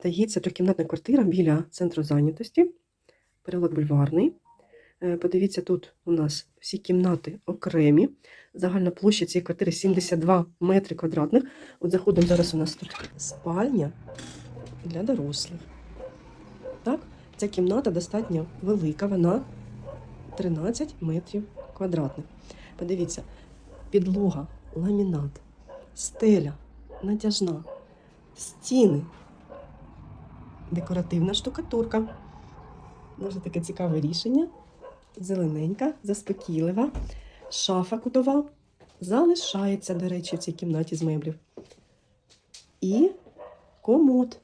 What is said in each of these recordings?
продається трьохкімнатна квартира біля центру зайнятості, переулок Бульварний. Е, Подивіться, тут у нас всі кімнати окремі. Загальна площа цієї квартири 72 метри квадратних. От заходимо зараз у нас тут спальня для дорослих. Так, ця кімната достатньо велика, вона 13 метрів квадратних. Подивіться, підлога, ламінат, стеля, натяжна, стіни, декоративна штукатурка. Дуже таке цікаве рішення. Зелененька, заспокійлива, шафа кутова. Залишається, до речі, в цій кімнаті з меблів. І комод.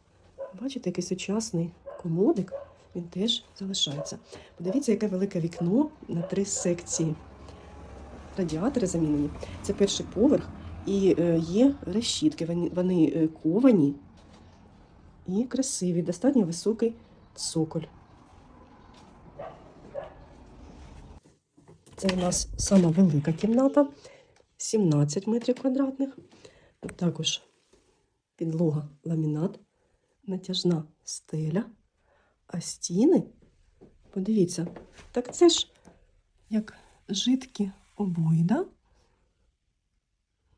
Бачите, який сучасний комодик. Він теж залишається. Подивіться, яке велике вікно на три секції. Радіатори замінені. Це перший поверх. І е, є решітки. Вони, е, ковані і красиві. Достатньо високий цоколь. Це у нас сама велика кімната, 17 метрів квадратних. Також підлога ламінат, натяжна стеля, а стіни, подивіться, так це ж як жидкі обої, да?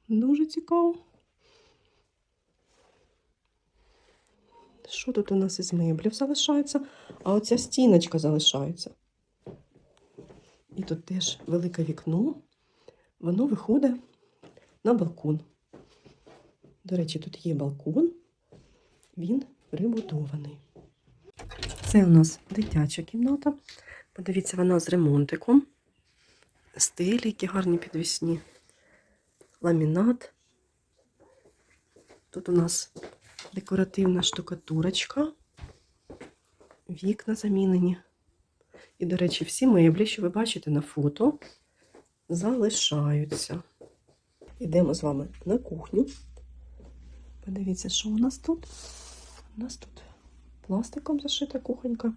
Дуже цікаво. Що тут у нас із меблів залишається? А оця стіночка залишається. І тут теж велике вікно. Воно виходить на балкон. До речі, тут є балкон, він прибудований. Це у нас дитяча кімната. Подивіться, вона з ремонтиком. Стелі, які гарні підвісні. Ламінат. Тут у нас декоративна штукатурочка. Вікна замінені. І, до речі, всі меблі, що ви бачите на фото, залишаються. Йдемо з вами на кухню. Подивіться, що у нас тут. У нас тут пластиком зашита кухонька.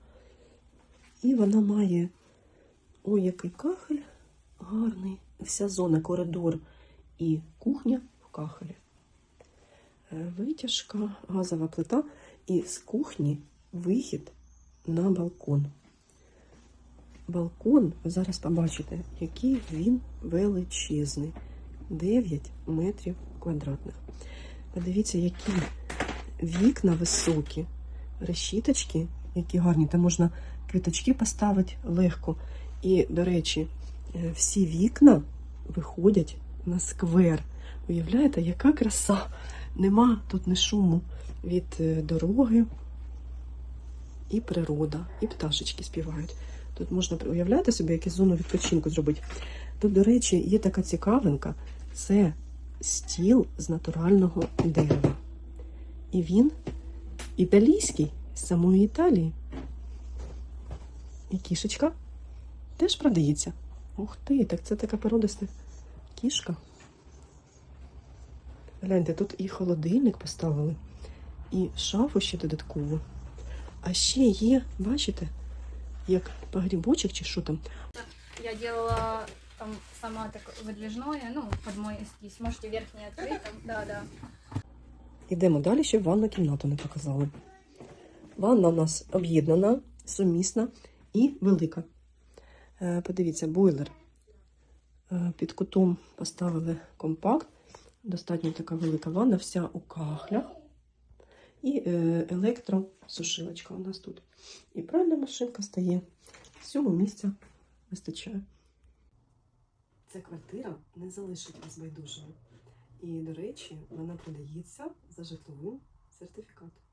І вона має ой, який кахель гарний. Вся зона, коридор і кухня в кахелі. Е, Витяжка, газова плита, і з кухні вихід на балкон. Балкон, зараз побачите, який він величезний. 9 метрів квадратних. Подивіться, які вікна високі, решіточки, які гарні. Там можна квіточки поставити легко. І, до речі, е, всі вікна виходять на сквер. Уявляєте, яка краса? Нема тут ні шуму від е, дороги, і природа, і пташечки співають. Тут можна уявляти собі, яку зону відпочинку зробити. Тут, до речі, є така цікавинка. Це стіл з натурального дерева. І він італійський, з самої Італії. І кішечка теж продається. Ух ти, так це така породиста кішка. Гляньте, тут і холодильник поставили, і шафу ще додатково. А ще є, бачите, як погрібочок чи що там. Я делала там сама так выдвижное, ну, под мой эскиз. Можете верхний открыть, там, да, да. Йдемо далі, ще ванну кімнату не показали. Ванна у нас об'єднана, сумісна і велика. Е, Подивіться, бойлер. Е, Під кутом поставили компакт. Достатньо така велика ванна, вся у кахлях. І е, електросушилочка у нас тут. І пральна машинка стає. Всього місця вистачає. Ця квартира не залишить вас байдужою. І, до речі, вона продається за житловим сертифікатом.